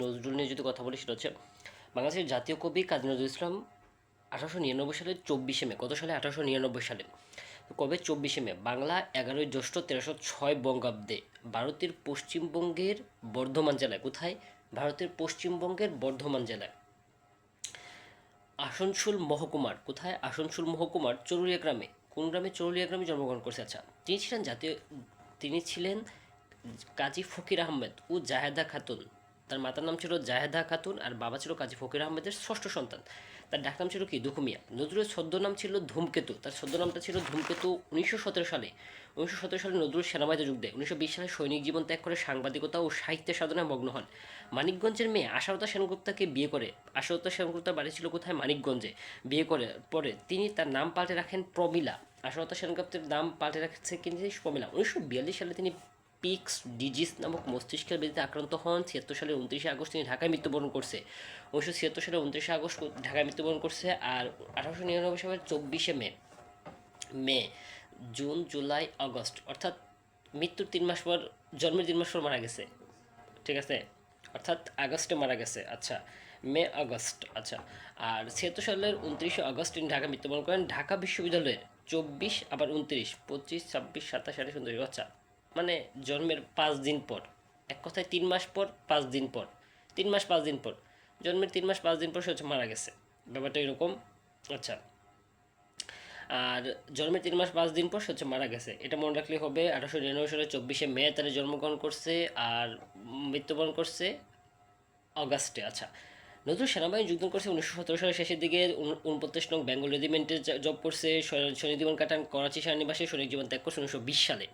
নজরুল নিয়ে যদি কথা বলি, সেটা হচ্ছে বাংলাদেশের জাতীয় কবি কাজী নজরুল ইসলাম আঠারোশো নিরানব্বই সালের চব্বিশে মে কত সালে আঠারোশো নিরানব্বই সালে। কবে চব্বিশে মে? বাংলা এগারোই জ্যৈষ্ঠ তেরোশো ছয় বঙ্গাব্দে। ভারতের পশ্চিমবঙ্গের বর্ধমান জেলায়, কোথায়? ভারতের পশ্চিমবঙ্গের বর্ধমান জেলায়। আসানসোল মহকুমার, কোথায়? আসানসোল মহকুমার চরুলিয়া গ্রামে। কোন গ্রামে চরুলিয়া গ্রামে জন্মগ্রহণ করছে? আচ্ছা তিনি ছিলেন জাতীয়, তিনি ছিলেন কাজী ফকির আহমেদ ও জাহেদা খাতুন। তার মাতার নাম ছিল জাহেদা খাতুন আর বাবা ছিল কাজী ফকির আহমেদের ষষ্ঠ সন্তান। তার ডাকনাম ছিল কি? দুখুমিয়া। নজরুলের ছদ্মনাম ছিল ধূমকেতু। তার ছদ্মনামটা ছিল ধূমকেতু উনিশশো সতেরো সালে। উনিশশো সতেরো সালে নজরুল সেনাবাহিনীতে যোগ দেয়। উনিশশো বিশ সালে সৈনিক জীবন ত্যাগ করে সাংবাদিকতা ও সাহিত্যের সাধনায় মগ্ন হন। মানিকগঞ্জের মেয়ে আশারতা সেনগুপ্তাকে বিয়ে করে। আশারতা সেনগুপ্তার বাড়ি ছিল কোথায়? মানিকগঞ্জে। বিয়ে করে, পরে তিনি তার নাম পাল্টে রাখেন প্রমিলা। আশারতা সেনগুপ্তের নাম পাল্টে রাখছে কিন্তু প্রমিলা। উনিশশো বিয়াল্লিশ সালে তিনি পিক্স ডিজিস নামক মস্তিষ্কের ব্যাধিতে আক্রান্ত হন। ছিয়াত্তর সালের উনত্রিশে আগস্ট তিনি ঢাকায় মৃত্যুবরণ করছে। উনিশশো ছিয়াত্তর সালের উনত্রিশে আগস্ট ঢাকায় মৃত্যুবরণ করছে আর আঠারোশো নিরানব্বই সালের চব্বিশে May May, June, July, August. অর্থাৎ মৃত্যুর তিন মাস পর, জন্মের তিন মাস পর মারা গেছে। ঠিক আছে? অর্থাৎ আগস্টে মারা গেছে। আচ্ছা মে, আগস্ট। আচ্ছা আর ছিয়াত্তর সালের উনত্রিশে আগস্ট তিনি ঢাকা মৃত্যুবরণ করেন। ঢাকা বিশ্ববিদ্যালয়ের চব্বিশ, আবার উনত্রিশ পঁচিশ, ছাব্বিশ, সাতাশ, আঠাশ, উনত্রিশ। আচ্ছা মানে জন্মের পাঁচ দিন পর। এক কথায় তিন মাস পর, পাঁচ দিন পর। তিন মাস, পাঁচ দিন পর। জন্মের তিন মাস, পাঁচ দিন পর সে হচ্ছে মারা গেছে। ব্যাপারটা এরকম। আচ্ছা। আর জন্মের তিন মাস, পাঁচ দিন পর সে হচ্ছে মারা গেছে। এটা মনে রাখলে হবে আঠারোশো নিরানব্বই সালের চব্বিশে মে তারা জন্মগ্রহণ করছে আর মৃত্যুবরণ করছে অগাস্টে। আচ্ছা। নতুন সেনাবাহিনী যোগদান করছে উনিশশো সতেরো সালের শেষের দিকে। উন- উনপঞ্চাশ নং বেঙ্গল রেজিমেন্টে জব করছে। সৈনিক জীবন কাটান, করাচি সেনানিবাসে সৈনিক জীবন ত্যাগ করছে উনিশশো বিশ সালে।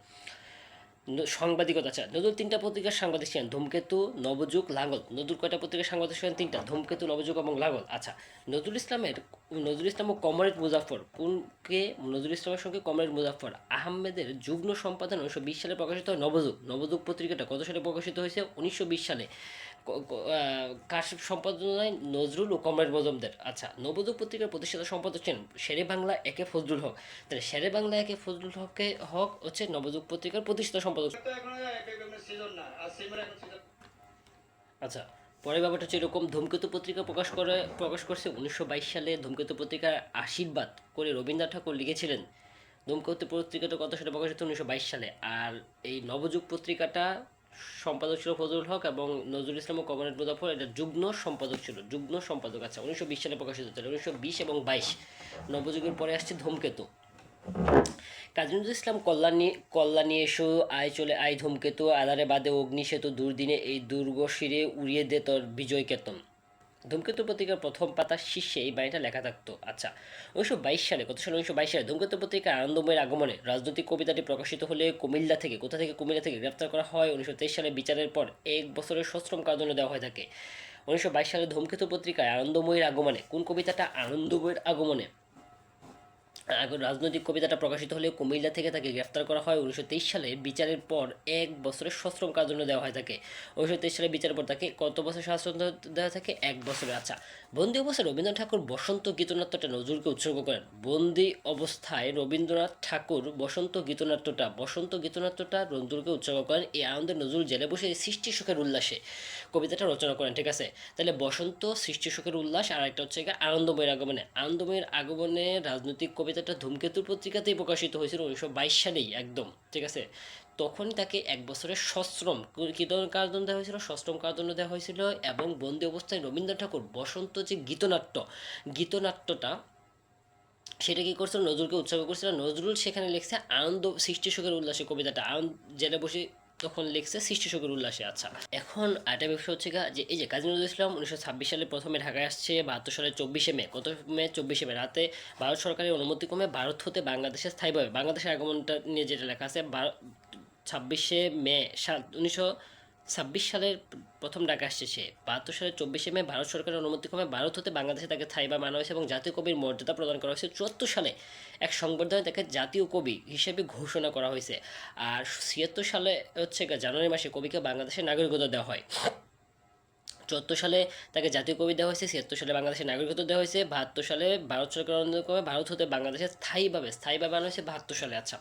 সাংবাদিকতা চায় নজরুল তিনটা পত্রিকার সাংবাদিক ছিলেন ধূমকেতু, নবযুগ লাঙ্গল নতুন কয়টা পত্রিকার সাংবাদিক ছিলেন তিনটা? ধূমকেতু, নবযুগ এবং লাঙ্গল আচ্ছা নজরুল ইসলামের নজরুল ইসলাম ও কমরেড মুজাফর কোনকে নজরুল ইসলামের সঙ্গে কমরেড মুজাফর আহমেদের যুগ্ম সম্পাদন উনিশশো বিশ সালে প্রকাশিত হয় নবযুগ। নবযুগ পত্রিকাটা কত সালে প্রকাশিত হয়েছে? উনিশশো বিশ সালে। কার সম্পাদনায় নজরুল ও কমরেড মজমদের। আচ্ছা নবযুগ পত্রিকার প্রতিষ্ঠাতা সম্পাদক ছিলেন শেরে বাংলা একে ফজলুল হক। তাহলে শেরে বাংলা একে ফজলুল হকে হক হচ্ছে নবযুগ পত্রিকার প্রতিষ্ঠাতা সম্পাদক। আচ্ছা পরের ব্যাপারটা হচ্ছে এরকম ধূমকেতু পত্রিকা প্রকাশ করে প্রকাশ করছে উনিশশো বাইশ সালে ধূমকেতু পত্রিকার আশীর্বাদ করে রবীন্দ্রনাথ ঠাকুর লিখেছিলেন। ধূমকেতু পত্রিকাটা কত সালে প্রকাশিত উনিশশো বাইশ সালে। আর এই নবযুগ পত্রিকাটা সম্পাদক ছিল ফজলুল হক এবং নজরুল ইসলাম ও কমরেড মুজাফর এটা যুগ্ম সম্পাদক ছিল, যুগ্ম সম্পাদক আছে। উনিশশো বিশ সালে প্রকাশিত ছিল উনিশশো বিশ এবং বাইশ। নবযুগের পরে আসছে ধূমকেতু। কাজী নজরুল ইসলাম কল্যাণী কল্যাণী এসো, আয় চলে, আয় ধূমকেতু, আধারে বাদে অগ্নি সেতু দুর্দিনে এই দুর্গ শিরে উড়িয়ে দে তোর বিজয় কেতন। ধূমকেতু পত্রিকার প্রথম পাতার শীর্ষে এই বাণীটা লেখা থাকতো। আচ্ছা উনিশশো বাইশ সালে, কত সালে? উনিশশো বাইশ সালে ধূমকেতু পত্রিকার আনন্দময়ের আগমনে রাজনৈতিক কবিতাটি প্রকাশিত হলে কুমিল্লা থেকে, কোথা থেকে কুমিল্লা থেকে গ্রেপ্তার করা হয়? উনিশশো তেইশ সালে বিচারের পর এক বছরের সশ্রম কার্যালয় দেওয়া হয়ে থাকে। উনিশশো বাইশ সালে ধূমকেতু পত্রিকায় আনন্দময়ের আগমনে, কোন কবিতাটা আনন্দময়ের আগমনে? আগে রাজনৈতিক কবিতাটা প্রকাশিত হলে কুমিল্লা থেকে তাকে গ্রেফতার করা হয় উনিশশো তেইশ সালে। বিচারের পর এক বছরের সশ্রম কার্যদণ্ড দেওয়া হয় তাকে। উনিশশো তেইশ সালে বিচারের পর তাকে কত বছর শাসন দেওয়া থাকে? এক বছরে আচ্ছা বন্দি অবস্থায় রবীন্দ্রনাথ ঠাকুর বসন্ত গীতনাট্যটা নজরুলকে উৎসর্গ করেন। বন্দি অবস্থায় রবীন্দ্রনাথ ঠাকুর বসন্ত গীতনাট্যটা বসন্ত গীতনাট্যটা নজরুলকে উৎসর্গ করেন। এই আনন্দে নজরুল জেলে বসে সৃষ্টি সুখের উল্লাসে কবিতাটা রচনা করেন, ঠিক আছে? তাহলে বসন্ত সৃষ্টি সুখের উল্লাস আর একটা হচ্ছে আনন্দময়ের আগমনে। আনন্দময়ের আগমনে রাজনৈতিক কবিতাটা ধূমকেতুর পত্রিকাতেই প্রকাশিত হয়েছিল উনিশশো বাইশ সালেই, একদম, ঠিক আছে? তখন তাকে এক বছরের সশ্রম কী ধরনের দেওয়া হয়েছিল? সশ্রম কার্যদণ্ড দেওয়া হয়েছিল এবং বন্দি অবস্থায় রবীন্দ্রনাথ ঠাকুর, বসন্ত যে গীতনাট্য, গীতনাট্যটা, সেটা কি করছিল? নজরুলকে উৎসর্গ করছিল। নজরুল সেখানে লিখছে আনন্দ সৃষ্টি সুখের উল্লাসে কবিতাটা। আনন্দ জেলে বসে তখন লিখছে সৃষ্টি সুখের উল্লাসে। আচ্ছা এখন আরেকটা ব্যবসা হচ্ছে যে এই যে কাজী নজরুল ইসলাম উনিশশো ছাব্বিশ সালে প্রথমে ঢাকায় আসছে, বাহাত্তর সালের চব্বিশে মে। কত মে? চব্বিশে মে রাতে ভারত সরকারের অনুমতি কমে ভারত হতে বাংলাদেশে স্থায়ীভাবে বাংলাদেশের আগমনটা নিয়ে যেটা লেখা আছে ছাব্বিশে মে সাত উনিশশো ছাব্বিশ সালের প্রথম ডাকা আসছে সে। বাহাত্তর সালের চব্বিশে মে ভারত সরকারের অনুমতি ক্রমে ভারত হতে বাংলাদেশে তাকে স্থায়ীভাবে মানা হয়েছে এবং জাতীয় কবির মর্যাদা প্রদান করা হয়েছে। চুয়াত্তর সালে এক সংবর্ধনায় তাকে জাতীয় কবি হিসেবে ঘোষণা করা হয়েছে। আর ছিয়াত্তর সালে হচ্ছে জানুয়ারি মাসে কবিকে বাংলাদেশের নাগরিকতা দেওয়া হয়। চুয়াত্তর সালে তাকে জাতীয় কবি দেওয়া হয়েছে, ছিয়াত্তর সালে বাংলাদেশের নাগরিকত্ব দেওয়া হয়েছে, বাহাত্তর সালে ভারত সরকার অনুমোদন করে ভারত হতে বাংলাদেশে স্থায়ীভাবে স্থায়ীভাবে আনা হয়েছে বাহাত্তর সালে। আচ্ছা।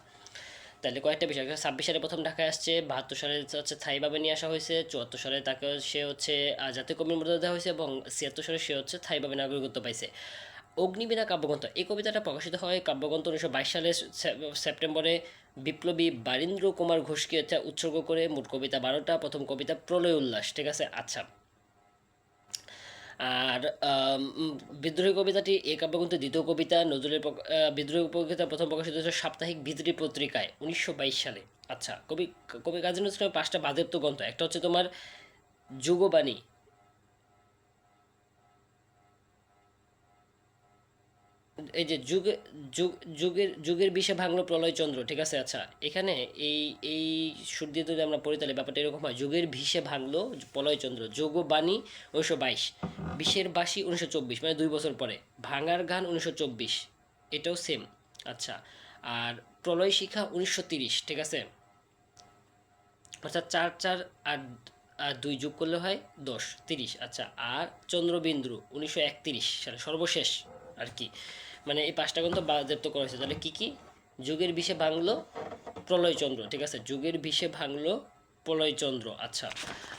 তাহলে কয়েকটা বিষয়। ছাব্বিশ সালে প্রথম ঢাকায় আসছে, বাহাত্তর সালে হচ্ছে থাইভাবে নিয়ে আসা হয়েছে, চুয়াত্তর সালে তাকে সে হচ্ছে জাতীয় কবির মর্যাদা দেওয়া হয়েছে এবং ছিয়াত্তর সালে সে হচ্ছে থাইভাবে নাগরিকত্ব পাইছে। অগ্নিবীণা কাব্যগ্রন্থ, এই কবিতাটা প্রকাশিত হয় কাব্যগ্রন্থ উনিশশো বাইশ সালে সেপ্টেম্বরে। বিপ্লবী বারীন্দ্র কুমার ঘোষকে উৎসর্গ করে মোট কবিতা বারোটা, প্রথম কবিতা প্রলয় উল্লাস, ঠিক আছে? আচ্ছা। আর বিদ্রোহী কবিতাটি এই কাব্যগ্রন্থের দ্বিতীয় কবিতা, নজরুলের বিদ্রোহী কবিতা প্রথম প্রকাশিত হয়েছে সাপ্তাহিক বিদ্রোহী পত্রিকায়, উনিশশো বাইশ সালে। আচ্ছা কবি কবি কাজী নজরুল পাঁচটা বাদেপ্ত গ্রন্থ, একটা হচ্ছে তোমার যুগবাণী এই যে যুগে, যুগ, যুগের যুগের বিষে ভাঙলো প্রলয়চন্দ্র ঠিক আছে? আচ্ছা এখানে এই এই সুর দিয়ে যদি আমরা পড়ি, তাহলে ব্যাপারটা এরকম হয়। যুগের ভিসে ভাঙলো প্রলয়চন্দ্র যোগ বাণী উনিশশো বাইশ বিশের বাসী উনিশশো চব্বিশ মানে দুই বছর পরে। ভাঙার গান উনিশশো চব্বিশ, এটাও সেম আচ্ছা। আর প্রলয় শিখা উনিশশো তিরিশ, ঠিক আছে? অর্থাৎ চার চার আর আর দুই যোগ করলে হয় দশ, তিরিশ আচ্ছা। আর চন্দ্রবিন্দু উনিশশো একতিরিশ, সালে সর্বশেষ আর কি। মানে এই পাঁচটা গ্রন্থ বাজেপ্ত করা হয়েছে। তাহলে কী কী? যুগের বিষে ভাঙলো প্রলয়চন্দ্র, ঠিক আছে? যুগের বিষে ভাঙলো প্রলয়চন্দ্র আচ্ছা।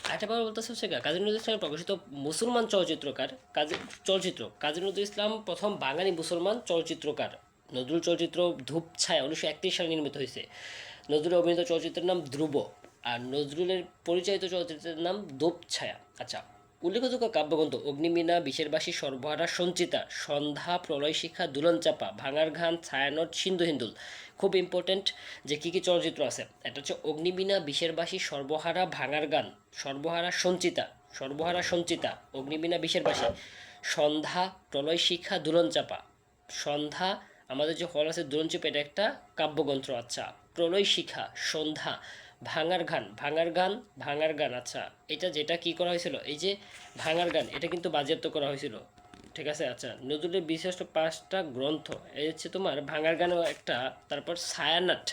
আরেকটা ব্যাপার বলতেছে হচ্ছে কাজী নজরুল ইসলামের প্রকাশিত মুসলমান চলচ্চিত্রকার কাজী, চলচ্চিত্র, কাজী নজরুল ইসলাম প্রথম বাঙালি মুসলমান চলচ্চিত্রকার। নজরুল চলচ্চিত্র ধূপ ছায়া উনিশশো একত্রিশ সালে নির্মিত হয়েছে। নজরুলের অভিনীত চলচ্চিত্রের নাম ধ্রুব, আর নজরুলের পরিচালিত চলচ্চিত্রের নাম দোপ ছায়া আচ্ছা। উল্লেখযোগ্য কাব্যগ্রন্থ অগ্নিমীনা, বিশেরবাসী সর্বহারা, সঞ্চিতা, সন্ধ্যা, প্রলয় শিক্ষা দুলন চাপা, ভাঙার ঘান ছায়ানট, সিন্ধু হিন্দুল। খুব ইম্পর্টেন্ট যে কী কী চলচ্চিত্র আছে। এটা হচ্ছে অগ্নিবীণা বিশেরবাসী সর্বহারা, ভাঙার গান সর্বহারা, সঞ্চিতা সর্বহারা, সঞ্চিতা অগ্নিবীণা বিশেরবাসী, সন্ধ্যা, প্রলয় শিক্ষা দুলন চাপা। সন্ধ্যা, আমাদের যে হল আছে, দুলন চাপা, এটা একটা কাব্যগ্রন্থ। আচ্ছা প্রলয় শিখা, সন্ধ্যা ভাঙার গান ভাঙার গান ভাঙার গান আচ্ছা। এটা যেটা কি করা হয়েছিল? এই যে ভাঙার গান, এটা কিন্তু বাজেয়াপ্ত করা হয়েছিল। ঠিক আছে আচ্ছা। নজরুলের বিশিষ্ট পাঁচটা গ্রন্থ, এই হচ্ছে তোমার ভাঙার গানও একটা, তারপর ছায়ানাট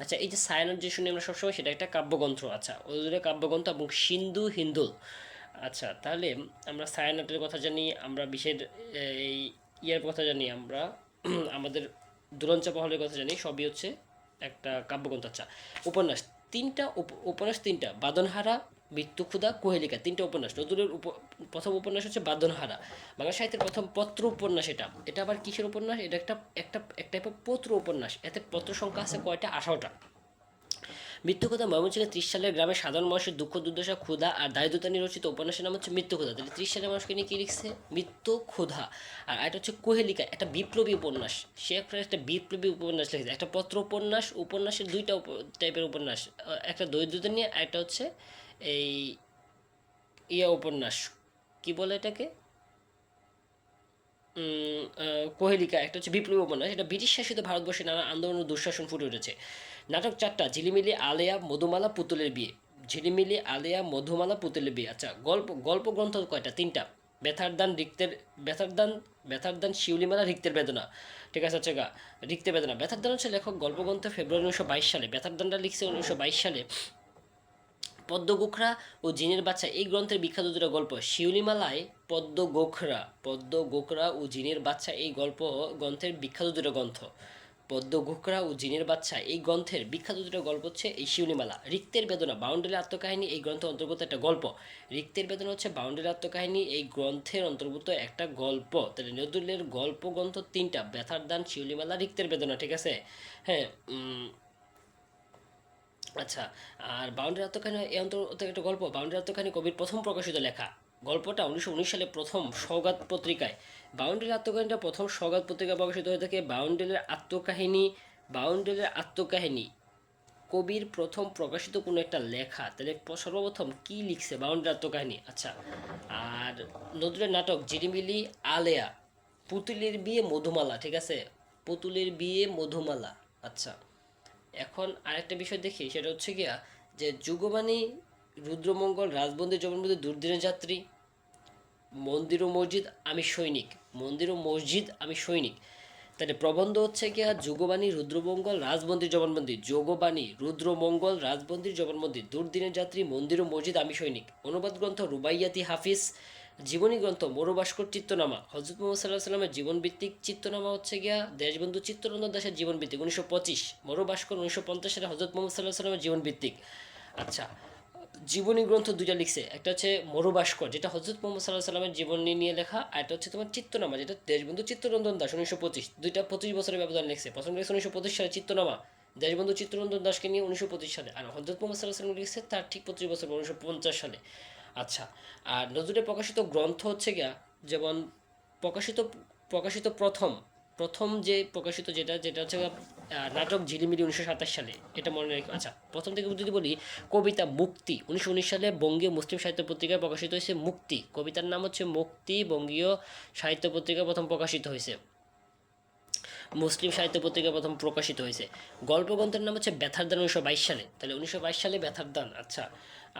আচ্ছা এই যে ছায়ানাট যে শুনি আমরা সবসময়, সেটা একটা কাব্যগ্রন্থ আচ্ছা। নজরুলের কাব্যগ্রন্থ এবং সিন্ধু হিন্দুল। আচ্ছা তাহলে আমরা ছায়ানাটের কথা জানি, আমরা বিশের, এই ইয়ার কথা জানি, আমরা আমাদের দুরঞ্চাপা হলের কথা জানি, সবই হচ্ছে একটা কাব্যগ্রন্থ আচ্ছা। উপন্যাস তিনটা উপ- উপন্যাস তিনটা, বাদনহারা মৃত্যুক্ষুদা কোহেলিকা, তিনটা উপন্যাস। নজরুলের প্রথম উপন্যাস হচ্ছে বাদনহারা। বাংলা সাহিত্যের প্রথম পত্র উপন্যাস এটা। এটা আবার কিসের উপন্যাস? এটা একটা একটা এক টাইপের পত্র উপন্যাস। এতে পত্র সংখ্যা আছে কয়টা? আঠারোটা। মৃত্যুকথা ময়মনসিংহের ত্রিশ সালের গ্রামে সাধারণ মানুষের দুঃখ, দুর্দশা, ক্ষুধা আর দারিদ্রতা নিয়ে রচিত উপন্যাসের নাম হচ্ছে মৃত্যুক্ষুধা তাহলে ত্রিশ সালের মানুষকে নিয়ে কী লিখছে? মৃত্যু ক্ষুধা আর এটা হচ্ছে কোহেলিকা, একটা বিপ্লবী উপন্যাস। সে একটা বিপ্লবী উপন্যাস লিখেছে। একটা পত্র উপন্যাস উপন্যাসের দুইটা টাইপের উপন্যাস। একটা দরিদ্রতা নিয়ে একটা হচ্ছে এই ইয়া উপন্যাস। কি বলে এটাকে? কোহেলিকা, একটা হচ্ছে বিপ্লবী উপন্যাস। এটা ব্রিটিশ শাসিত ভারতবর্ষে নানা আন্দোলন ও দুঃশাসন ফুটে উঠেছে। নাটক চারটা, ঝিলিমিলি আলেয়া মধুমালা পুতুলের বিয়ে। ঝিলিমিলি আলেয়া মধুমালা পুতুলের বিয়ে। আচ্ছা গল্প গল্প গ্রন্থ কয়টা? তিনটা। ব্যথার দান রিক্তের, ব্যথার দান ব্যথার দান শিউলিমালা রিক্তের বেদনা। ঠিক আছে আচ্ছা গা, রিক্তের বেদনা। ব্যথার দান হচ্ছে লেখক গল্পগ্রন্থ ফেব্রুয়ারি উনিশশো বাইশ সালে, ব্যথার দানটা লিখছে উনিশশো বাইশ সালে। পদ্ম গোখরা ও জিনের বাচ্চা, এই গ্রন্থের বিখ্যাত দুটো গল্প। শিউলিমালায় পদ্ম গোখরা পদ্ম গোখরা ও জিনের বাচ্চা, এই গল্প, গ্রন্থের বিখ্যাত দুটো গ্রন্থ। পদ্ম গোখরা ও জিনের বাচ্চা এই গ্রন্থের বিখ্যাত দুটো গল্প হচ্ছে এই শিউলিমালা। রিক্তের বেদনা, বাউন্ডারি আত্মকাহিনী, এই গ্রন্থের অন্তর্গত একটা গল্প। রিক্তের বেদনা হচ্ছে বাউন্ডারি আত্মকাহিনী, এই গ্রন্থের অন্তর্ভুক্ত একটা গল্প। তাহলে নজরুলের গল্প গ্রন্থ তিনটা, ব্যথার দান, শিউলিমালা, রিক্তের বেদনা, ঠিক আছে? হ্যাঁ আচ্ছা আর বাউন্ডারি আত্মকাহিনী এই অন্তর্গত একটা গল্প। বাউন্ডারি আত্মকাহিনী কবির প্রথম প্রকাশিত লেখা। গল্পটা উনিশশো উনিশ সালে প্রথম সৌগাত পত্রিকায় বাউন্ডারির আত্মকাহিনীটা প্রথম সৌগাত পত্রিকায় প্রকাশিত হয়ে থাকে। বাউন্ডেলের আত্মকাহিনী বাউন্ডারির আত্মকাহিনী কবির প্রথম প্রকাশিত কোনো একটা লেখা। তাহলে সর্বপ্রথম কি লিখছে বাউন্ডারি আত্মকাহিনী? আচ্ছা আর নজরুলের নাটক জিরিমিলি আলেয়া, পুতুলের বিয়ে মধুমালা, ঠিক আছে? পুতুলের বিয়ে মধুমালা আচ্ছা। এখন আরেকটা বিষয় দেখি, সেটা হচ্ছে গিয়া যে যুগবাণী, রুদ্রমঙ্গল, রাজবন্দি জগন্মন্দি দুর্দিনের যাত্রী মন্দির ও মসজিদ, আমি সৈনিক। মন্দির ও মসজিদ, আমি সৈনিক। তাহলে প্রবন্ধ হচ্ছে কি আর যোগবাণী, রুদ্রমঙ্গল রাজবন্দির জবানবন্দি। যোগবাণী, রুদ্রমঙ্গল রাজবন্দির জবানবন্দি। দুর্দিনের যাত্রী, মন্দির ও মসজিদ, আমি সৈনিক। অনুবাদ গ্রন্থ রুবাইয়াতি হাফিজ, জীবনী গ্রন্থ মরুভাস্কর চিত্তনামা হজরত মোহাম্মদ সাল্লাহ সাল্লামের জীবনভিত্তিক চিত্তনামা হচ্ছে গিয়া দেশবন্ধু চিত্তরঞ্জন দাসের জীবনভিত্তিক, উনিশশো পঁচিশ। মরুভাস্কর উনিশশো পঞ্চাশ সালে হজরত মোহাম্মদ সাল্লাহ সাল্লামের জীবনভিত্তিক। আচ্ছা জীবনী গ্রন্থ দুইটা লিখছে। একটা হচ্ছে মরুভাস্কর, যেটা হজরত মোহাম্মদ সাল্লাহ সাল্লামের জীবনী নিয়ে লেখা, আর একটা হচ্ছে তোমার চিত্তনামা যেটা দেশবন্ধু চিত্তরঞ্জন দাস উনিশশো পঁচিশ, দুইটা পঁচিশ বছরের ব্যবধান লিখছে। প্রথম লিখছে উনিশশো পঁচিশ সালে চিত্তনামা দেশবন্ধু চিত্তরঞ্জন দাসকে নিয়ে উনিশশো পঁচিশ সালে। আর হজরত মোহাম্মদ সাল্লাহ সাল্লাম লিখছে তার ঠিক পঁচিশ বছর, উনিশশো পঞ্চাশ সালে। আচ্ছা আর নজরুলের প্রকাশিত গ্রন্থ হচ্ছে গিয়া, যেমন প্রকাশিত প্রকাশিত প্রথম প্রথম যে প্রকাশিত যেটা যেটা হচ্ছে নাটক ঝিলিমিলি উনিশশো সাতাশ সালে, এটা মনে রেখে। আচ্ছা প্রথম থেকে যদি বলি, কবিতা মুক্তি। উনিশশো উনিশ সালে বঙ্গীয় মুসলিম সাহিত্য পত্রিকায় প্রকাশিত হয়েছে মুক্তি। কবিতার নাম হচ্ছে মুক্তি, বঙ্গীয় সাহিত্য পত্রিকায় প্রথম প্রকাশিত হয়েছে। মুসলিম সাহিত্য পত্রিকা প্রথম প্রকাশিত হয়েছে। গল্পগ্রন্থের নাম হচ্ছে ব্যথার দান উনিশশো বাইশ সালে। তাহলে উনিশশো বাইশ সালে ব্যথার দান আচ্ছা।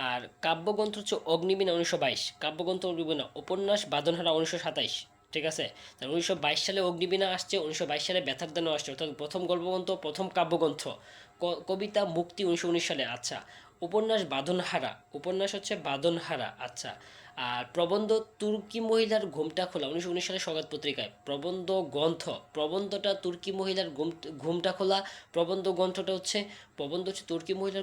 আর কাব্যগ্রন্থ হচ্ছে অগ্নিবীণা উনিশশো বাইশ। কাব্যগ্রন্থ অগ্নিবীণা, উপন্যাস বাদনহারা উনিশশো সাতাইশ। ঠিক আছে? উনিশশো বাইশ সালে অগ্নিবীণা আসছে, উনিশশো বাইশ সালে ব্যথার দানও আসছে। অর্থাৎ প্রথম গল্পগ্রন্থ, প্রথম কাব্যগ্রন্থ। কবিতা, মুক্তি উনিশশো উনিশ সালে। আচ্ছা উপন্যাস বাদনহারা উপন্যাস হচ্ছে বাদনহারা আচ্ছা। আর প্রবন্ধ তুর্কি মহিলার ঘুমটা খোলা, উনিশশো উনিশ সালে সগাত পত্রিকায়। প্রবন্ধ গ্রন্থ, প্রবন্ধটা তুর্কি মহিলার ঘুম- ঘুমটা খোলা, প্রবন্ধ গ্রন্থটা হচ্ছে, প্রবন্ধ হচ্ছে তুর্কি মহিলার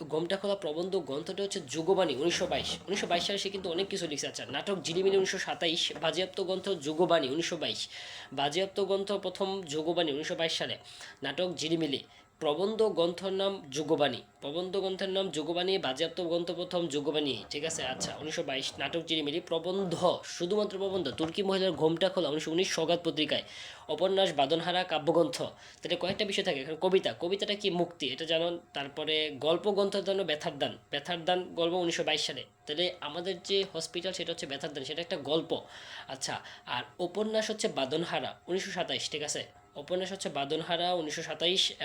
ঘুমটা খোলা, প্রবন্ধ গ্রন্থটা হচ্ছে যুগবাণী, উনিশশো বাইশ। উনিশশো বাইশ সালে সে কিন্তু অনেক কিছু লিখছে আচ্ছা। নাটক ঝিলিমিলি, উনিশশো সাতাইশ। বাজেয়াপ্ত গ্রন্থ যুগবাণী, উনিশশো বাইশ। বাজেয়াপ্ত গ্রন্থ প্রথম যুগবাণী, উনিশশো বাইশ সালে। নাটক ঝিলিমিলি। প্রবন্ধ গ্রন্থর নাম যুগবাণী। প্রবন্ধ গ্রন্থের নাম যুগবাণী, বাজেয়াপ্ত গ্রন্থ প্রথম যুগবাণী। ঠিক আছে? আচ্ছা উনিশশো বাইশ, নাটক চিরিমিলি প্রবন্ধ, শুধুমাত্র প্রবন্ধ। তুর্কি মহিলার ঘোমটা খোলা, উনিশশো উনিশ সগাত পত্রিকায়। উপন্যাস, বাদনহারা, কাব্যগ্রন্থ। তাহলে কয়েকটা বিষয় থাকে। এখানে কবিতা। কবিতাটা কি মুক্তি? এটা জানো তারপরে গল্প গ্রন্থ জানো ব্যথার দান। ব্যথার দান গল্প উনিশশো বাইশ সালে। তাহলে আমাদের যে হসপিটাল সেটা হচ্ছে ব্যথার দান। সেটা একটা গল্প। আচ্ছা আর উপন্যাস হচ্ছে বাদনহারা, উনিশশো সাতাইশ, ঠিক আছে? উপন্যাস হচ্ছে বাদনহারা উনিশশো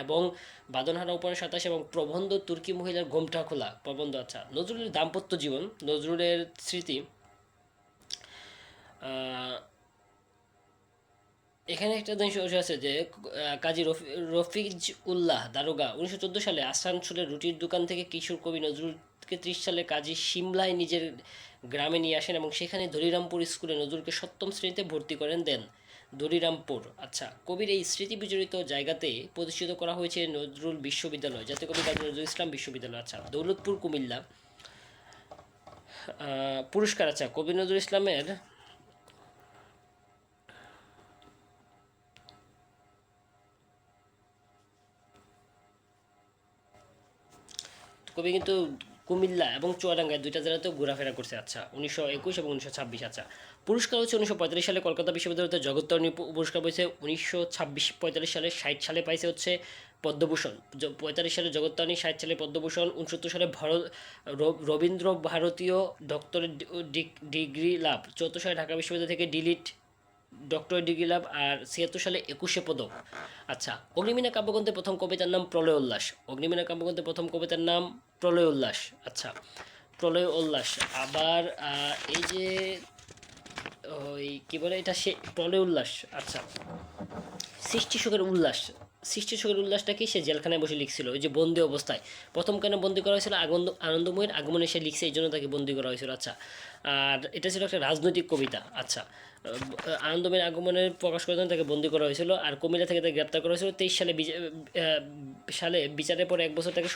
এবং বাদনহারা উপন্যাস সাতাইশ এবং প্রবন্ধ তুর্কি মহিলার ঘোমটা খোলা প্রবন্ধ আচ্ছা। নজরুলের দাম্পত্য জীবন, নজরুলের স্মৃতি এখানে একটা জিনিস আছে যে কাজী রফি রফিজ উল্লাহ দারোগা উনিশশো চোদ্দ সালে আসানসোলের রুটির দোকান থেকে কিশোর কবি নজরুলকে ত্রিশ সালে কাজী সিমলায় নিজের গ্রামে নিয়ে আসেন এবং সেখানে ধরিরামপুর স্কুলে নজরুলকে সপ্তম শ্রেণীতে ভর্তি করেন দেন। দরিরামপুর। আচ্ছা কবির এই স্মৃতি বিজড়িত জায়গাতে প্রতিষ্ঠিত করা হয়েছে নজরুল বিশ্ববিদ্যালয়, জাতীয় কবি কাজী নজরুল ইসলাম বিশ্ববিদ্যালয়। আচ্ছা দৌলতপুর, কুমিল্লা। পুরস্কার আচ্ছা কবি নজরুল ইসলামের কবি কিন্তু কুমিল্লা এবং চুয়াডাঙ্গায় দুইটা জেলাতেও ঘোরাফেরা করছে। আচ্ছা উনিশশো একুশ এবং উনিশশো ছাব্বিশ। আচ্ছা পুরস্কার হচ্ছে উনিশশো পঁয়তাল্লিশ সালে কলকাতা বিশ্ববিদ্যালয়তে জগত্তরণী পুরস্কার পেয়েছে। উনিশশো ছাব্বিশ, পঁয়তাল্লিশ সালে ষাট সালে পাইছে হচ্ছে পদ্মভূষণ। পঁয়তাল্লিশ সালে জগত্তরণী ষাট সালে পদ্মভূষণ, উনসত্তর সালে ভারত রবীন্দ্র ভারতীয় ডক্টরেট ডিগ্রি লাভ। চৌদ্দ সালে ঢাকা বিশ্ববিদ্যালয় থেকে ডিলিট ডক্টর ডিগ্রি লাভ আর ছিয়াত্তর সালে একুশে পদক। আচ্ছা অগ্নিমীনা কাব্যগ্রন্থের প্রথম কবিতার নাম প্রলয় উল্লাস। অগ্নিমীনা কাব্যগ্রন্থের প্রথম কবিতার নাম প্রলয় উল্লাস। আচ্ছা প্রলয় উল্লাস। আবার এই যে, ওই কী বলে এটা সে প্রলয় উল্লাস। আচ্ছা সৃষ্টি সুখের উল্লাস। সৃষ্টি সুখের উল্লাসটা কি? সে জেলখানায় বসে লিখছিল। ওই যে বন্দি অবস্থায়। প্রথম কেন বন্দি করা হয়েছিল? আগন্দ, আনন্দময়ের আগমনে সে লিখছে, এই জন্য তাকে বন্দি করা হয়েছিল। আচ্ছা। আর এটা ছিল একটা রাজনৈতিক কবিতা। আচ্ছা। আনন্দময়ের আগমনের প্রকাশ করার জন্য তাকে বন্দি করা হয়েছিল। আর কুমিল্লা থেকে তাকে গ্রেপ্তার করা হয়েছিল। তেইশ সালে সালে বিচারের পর এক বছর তাকে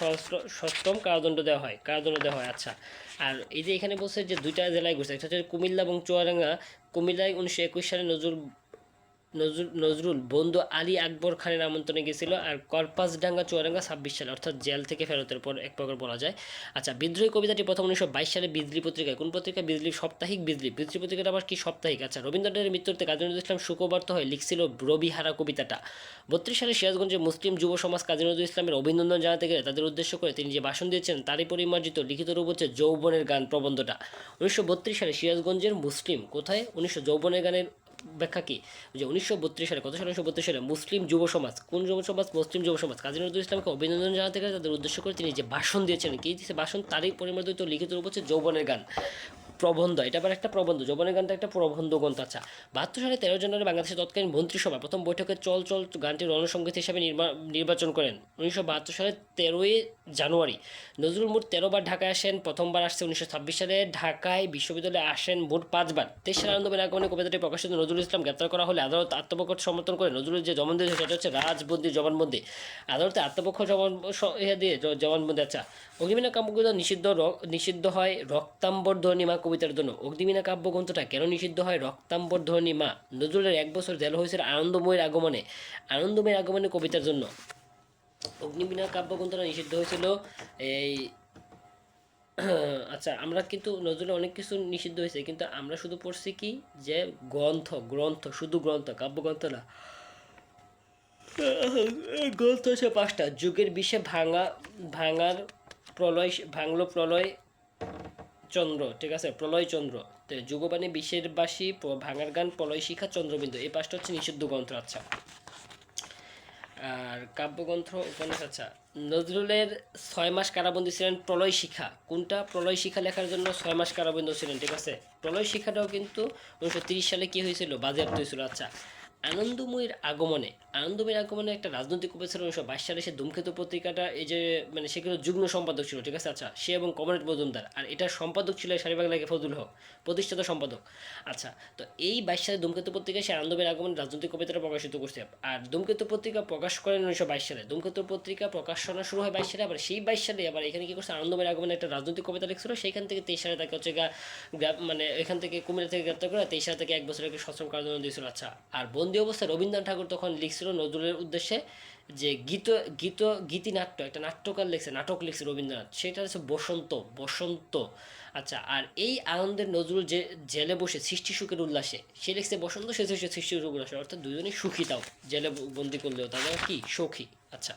সশ্রম কারাদণ্ড দেওয়া হয়। কারাদণ্ড দেওয়া হয়। আচ্ছা। আর এই যে এখানে বলছে যে দুইটা জেলায় ঘুরছে। একটা হচ্ছে কুমিল্লা এবং চুয়াডাঙ্গা। কুমিল্লায় উনিশশো একুশ সালে নজরুল নজরুল বন্ধু আলী আকবর খানের আমন্ত্রণে গেছিল আর কর্পাসডাঙ্গা চুয়াডাঙ্গা ছাব্বিশ সালে, অর্থাৎ জেল থেকে ফেরতের পর এক প্রকার বলা যায়। আচ্ছা বিদ্রোহী কবিতাটি প্রথম উনিশশো বাইশ সালে বিজলি পত্রিকায়, কোন পত্রিকা? বিজলি, সাপ্তাহিক বিজলি। বিজলি পত্রিকাটা আবার কি সাপ্তাহিক? আচ্ছা রবীন্দ্রনাথের মৃত্যুতে কাজী নজরুল ইসলাম সুখবর্ত হয়ে লিখছিল রবিহারা কবিতাটা। বত্রিশ সালে সিরাজগঞ্জে মুসলিম যুব সমাজ কাজী নজরুল ইসলামের অভিনন্দন জানাতে গেলে তাদের উদ্দেশ্য করে তিনি যে ভাষণ দিয়েছেন, তারই পরিমার্জিত লিখিত রূপ হচ্ছে যৌবনের গান প্রবন্ধটা। উনিশশো বত্রিশ সালে সিরাজগঞ্জের মুসলিম, কোথায়? উনিশশো যৌবনের গানের ব্যাখ্যা কী? যে উনিশশো বত্রিশ সালে, কত সালে? উনিশশো বত্রিশ সালে মুসলিম যুব সমাজ, কোন যুব সমাজ? মুসলিম যুব সমাজ। কাজী নজরুল ইসলামকে অভিনন্দন জানাতে গেলে তাদের উদ্দেশ্য করে তিনি যে ভাষণ দিয়েছেন কী দিয়েছে? ভাষণ তারই পরিমার্জিত লিখিত রূপ হচ্ছে যৌবনের গান। প্রবন্ধ, এটা আবার একটা প্রবন্ধ, যৌবনের গানটা একটা প্রবন্ধ গ্রন্থ। আচ্ছা বাহাত্তর সালে তেরো জানুয়ারি বাংলাদেশের তৎকালীন মন্ত্রিসভা প্রথম বৈঠকে চল চল গানটি রণসঙ্গীত হিসাবে নির্বাচন করেন। উনিশশো বাহাত্তর সালের তেরোই জানুয়ারি, নজরুল মোট তেরোবার ঢাকায় আসেন, প্রথমবার আসছে উনিশশো ছাব্বিশ সালে ঢাকায় বিশ্ববিদ্যালয়ে আসেন মোট পাঁচবার। তেইশ সালে আনন্দমের আগমনে কবিতাটি প্রকাশিত নজরুল ইসলাম গ্রেপ্তার করা হলে আদালত আত্মপক্ষ সমর্থন করে নজরুলের যে জবানবন্দি সেটা হচ্ছে রাজবন্দি জবানবন্দি। আদালতে আত্মপক্ষ জবান দিয়ে জবানবন্দি আচ্ছা। অগ্নিমিনা কাব্যগ্রন্থ নিষিদ্ধ নিষিদ্ধ হয় রক্তাম্বর ধ্বনি মা কবিতার জন্য। অগ্নিমিনা কাব্যগ্রন্থটা কেন নিষিদ্ধ হয় রক্তাম্বর ধ্বনি মা? নজরুলের এক বছর জেল হয়েছিল আনন্দময়ের আগমনে। আনন্দময়ের আগমনে কবিতার জন্য। অগ্নিবীণা কাব্যগ্রন্থটা নিষিদ্ধ হয়েছিল এই আচ্ছা আমরা কিন্তু নজরুলে অনেক কিছু নিষিদ্ধ হয়েছে, কিন্তু আমরা শুধু পড়ছি কি? যে গ্রন্থ গ্রন্থ, শুধু গ্রন্থ কাব্যগ্রন্থ না গ্রন্থ হচ্ছে পাঁচটা। যুগের বিষে ভাঙা ভাঙার প্রলয় ভাঙলো প্রলয় চন্দ্র, ঠিক আছে? প্রলয় চন্দ্র। তো যুগবাণী বিশ্বের বাসী ভাঙার গান প্রলয় শিখা চন্দ্রবিন্দু। এই পাঁচটা হচ্ছে নিষিদ্ধ গ্রন্থ আচ্ছা। আর কাব্যগ্রন্থ, উপন্যাস আচ্ছা। নজরুলের ছয় মাস কারাবন্দী ছিলেন প্রলয় শিখা। কোনটা? প্রলয় শিখা লেখার জন্য ছয় মাস কারাবন্দী ছিলেন, ঠিক আছে? প্রলয় শিখাটাও কিন্তু উনিশশো সালে কি হয়েছিল? বাজেয়াপ্ত হয়েছিল আচ্ছা। আনন্দময়ীর আগমনে আনন্দময়ীর আগমনে একটা রাজনৈতিক ছিল উনিশশো বাইশ সালে, সে ধূমকেতু পত্রিকাটা, এই যে মানে সেগুলো যুগ্ম সম্পাদক ছিল, ঠিক আছে? আচ্ছা সে এবং কমরেড মজুমদার। আর এটার সম্পাদক ছিল শারিবাগ লাগে ফজল হক, প্রতিষ্ঠাতা সম্পাদক। আচ্ছা তো এই বাইশ সালে ধূমকেতু পত্রিকায় সে আনন্দময়ের আগমনে রাজনৈতিক কবিতাটা প্রকাশিত করছে। আর ধূমকেতু পত্রিকা প্রকাশ করেন উনিশশো বাইশ সালে। ধূমকেতু পত্রিকা প্রকাশনা শুরু হয় বাইশ সালে, আবার সেই বাইশ সালে আবার এখানে কি করছে? আনন্দময়ের আগমনে একটা রাজনৈতিক কবিতা লিখছিল। সেইখান থেকে তেইশ সালে তাকে হচ্ছে মানে এখান থেকে কুমিল্লা থেকে গ্রেপ্তার করে তেইশ সালে তাকে এক বছরের সশ্রম কারাদণ্ড দিয়েছিল। আচ্ছা আর বন্দি অবস্থায় রবীন্দ্রনাথ ঠাকুর তখন লিখছিল নজরুলের উদ্দেশ্যে যে গীত গীত, গীতিনাট্য, একটা নাট্যকার লিখছে, নাটক লিখছে রবীন্দ্রনাথ। সেটা হচ্ছে বসন্ত বসন্ত। আচ্ছা আর এই আনন্দের নজরুল যে জেলে বসে সৃষ্টি সুখের উল্লাসে, সে লিখছে বসন্ত, সে সৃষ্টি সুখের উল্লাসে, অর্থাৎ দুজনেই সুখী, তাও জেলে বন্দি করলেও তাদের কি? সুখী। আচ্ছা।